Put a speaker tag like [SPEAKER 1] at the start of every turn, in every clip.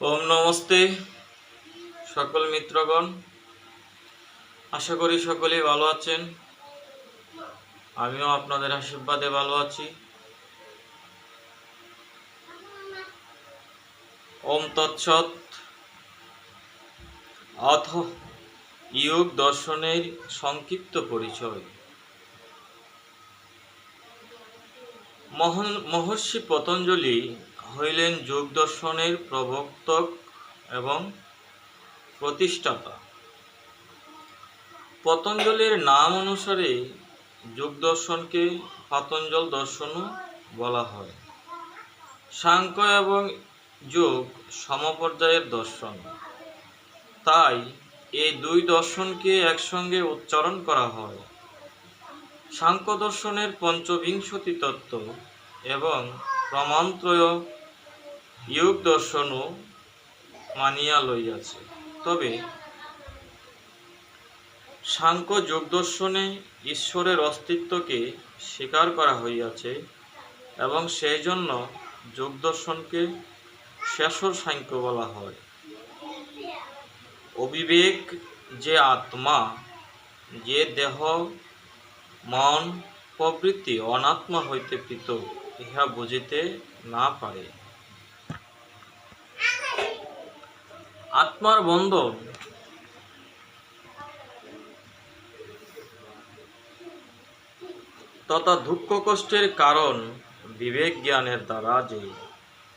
[SPEAKER 1] ওম নমস্তে সকল মিত্রগণ। আশা করি সকলেই ভালো আছেন। আমিও আপনাদের আশীর্বাদে ভালো আছি। ওম তৎসৎ। অথ ইয়োগ দর্শনের সংক্ষিপ্ত পরিচয়। মহর্ষি পতঞ্জলি হইলেন যোগ দর্শনের প্রবর্তক এবং প্রতিষ্ঠাতা। পতঞ্জলির নাম অনুসারে যোগ দর্শনকে পাতঞ্জল দর্শনও বলা হয়। সাংখ্য এবং যোগ সমপর্যায়ের দর্শন। তাই এই দুই দর্শনকে একসঙ্গে উচ্চারণ করা হয়। সাংখ্য দর্শনের পঞ্চবিংশতি তত্ত্ব এবং প্রমাণত্রয় যোগ দর্শনও মানিয়া লইয়াছে। তবে সাংখ্য যোগ দর্শনে ঈশ্বরের অস্তিত্বকে স্বীকার করা হইয়াছে এবং সেই জন্য যোগ দর্শনকে শেষর সাংখ্য বলা হয়। অবিবেক যে আত্মা, যে দেহ, মন প্রবৃত্তি অনাত্মা হইতে পৃথক, ইহা বুঝিতে না পারে। আত্মার বন্ধন তথা দুঃখ কষ্টের কারণ বিবেক জ্ঞানের দ্বারা যে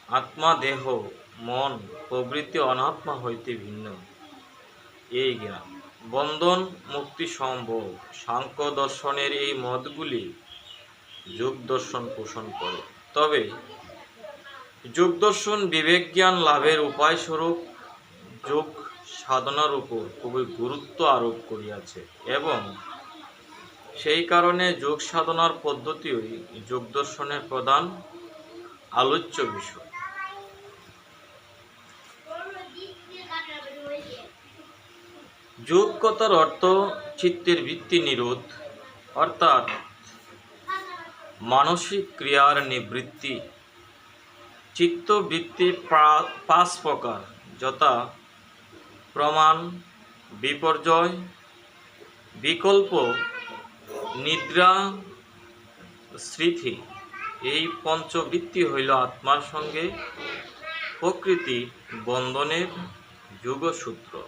[SPEAKER 1] আত্মা দেহ, মন প্রবৃত্তি অনাত্মা হইতে ভিন্ন। এই জ্ঞান, বন্ধন মুক্তি সম্ভব। সাংখ্য দর্শনের এই মতগুলি যোগ দর্শন পোষণ করে। তবে যোগ দর্শন বিবেক জ্ঞান লাভের উপায় স্বরূপ যোগ সাধনার উপর খুবই গুরুত্ব আরোপ করিয়াছে এবং সেই কারণে যোগ সাধনার পদ্ধতিই যোগ দর্শনের প্রধান আলোচ্য বিষয়। যোগ কথার অর্থ চিত্তের ভিত্তি নিরোধ, অর্থাৎ মানসিক ক্রিয়ার নিবৃত্তি। চিত্তবৃত্তি পাঁচ প্রকার, যথা প্রমাণ, বিপর্যয়, বিকল্প, নিদ্রা, স্মৃতি। এই পঞ্চবৃত্তি হইল আত্মার সঙ্গে প্রকৃতি বন্ধনের যুগসূত্র।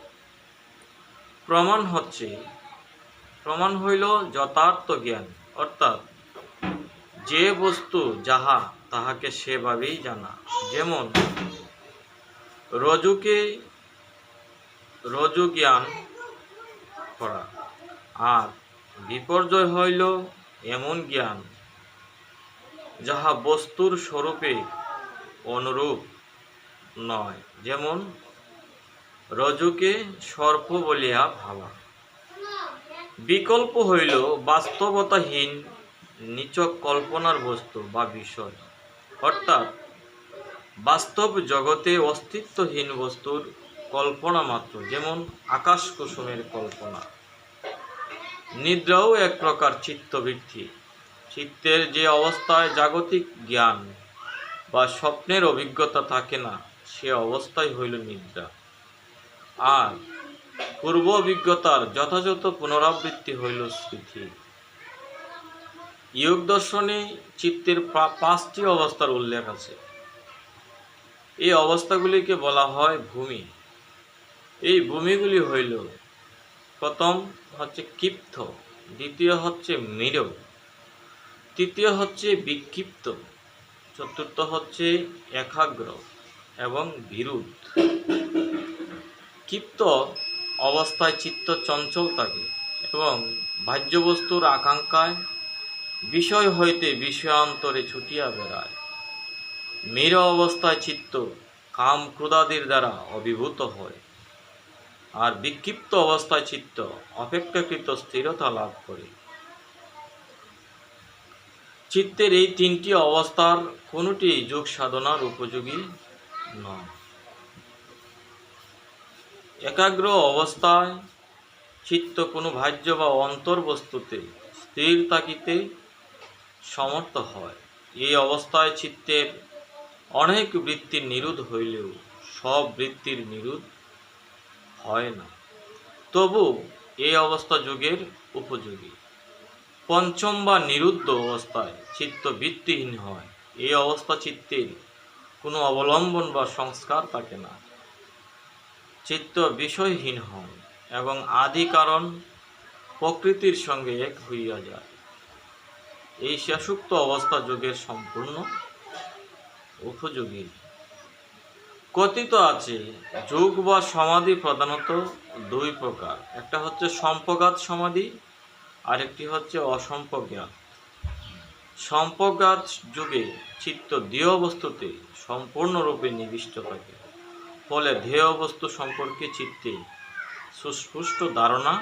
[SPEAKER 1] প্রমাণ হচ্ছে, প্রমাণ হইল যথার্থ জ্ঞান, অর্থাৎ যে বস্তু যাহা তাহাকে সেভাবেই জানা। যেমন, রজুকে রজু জ্ঞান করা। আর বিপর্যয় হইল এমন জ্ঞান যাহা বস্তুর স্বরূপে অনুরূপ নয়, যেমন রজুকে সর্প বলিয়া ভাবা। বিকল্প হইল বাস্তবতাহীন নিচক কল্পনার বস্তু বা বিষয়। অর্থাৎ বাস্তব জগতে অস্তিত্বহীন বস্তুর কল্পনা মাত্র, যেমন আকাশ কুসুমের কল্পনা। নিদ্রাও এক প্রকার চিত্তবৃত্তি। চিত্তের যে অবস্থায় জাগতিক জ্ঞান বা স্বপ্নের অভিজ্ঞতা থাকে না, সে অবস্থাই হইল নিদ্রা। আর পূর্ব অভিজ্ঞতার যথাযথ পুনরাবৃত্তি হইল স্মৃতি। যোগ দর্শনে চিত্তের পাঁচটি অবস্থার উল্লেখ আছে। এই অবস্থাগুলিকে বলা হয় ভূমি। এই ভূমিগুলি হইল, প্রথম হচ্ছে ক্ষিপ্ত, দ্বিতীয় হচ্ছে মৃড় তৃতীয় হচ্ছে বিক্ষিপ্ত, চতুর্থ হচ্ছে একাগ্র এবং বিরুদ্ধ। ক্ষিপ্ত অবস্থায় চিত্ত চঞ্চল থাকে এবং বাহ্যবস্তুর আকাঙ্ক্ষায় বিষয় হইতে বিষয়ান্তরে ছুটিয়া বেড়ায়। মীর অবস্থায় চিত্ত কাম ক্রোধাদির দ্বারা অভিভূত হয়। আর বিক্ষিপ্ত অবস্থায় চিত্ত, অপেক্ষাকৃত স্থিরতা লাভ করে। চিত্তের এই তিনটি অবস্থার কোনোটি যোগ সাধনার উপযোগী নয়। একাগ্র অবস্থায় চিত্ত কোনো ভাজ্য বা অন্তর্বস্তুতে স্থির থাকিতে সমর্থ হয়। এই অবস্থায় চিত্তের অনেক বৃত্তির নিরোধ হইলেও সব বৃত্তির নিরোধ হয় না। তবু এই অবস্থা যোগের উপযোগী। পঞ্চম বা নিরুদ্ধ অবস্থায় চিত্ত বৃত্তিহীন হয়। এই অবস্থা চিত্তের কোনো অবলম্বন বা সংস্কার থাকে না। চিত্ত বিষয়হীন হয় এবং আদি কারণ প্রকৃতির সঙ্গে এক হইয়া যায়। এই শেষোক্ত অবস্থা যোগের সম্পূর্ণ উপযোগী। কথিত আছে, যোগ বা সমাধি প্রধানত দুই প্রকার। একটা হচ্ছে সম্পগাত সমাধি, আরেকটি হচ্ছে অসম্পজ্ঞাত। সম্পগাত যুগে চিত্ত দেহ বস্তুতে সম্পূর্ণরূপে নিবিষ্ট থাকে। ফলে দেহ বস্তু সম্পর্কে চিত্তে সুস্পষ্ট ধারণা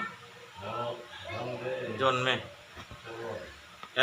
[SPEAKER 1] জন্মে।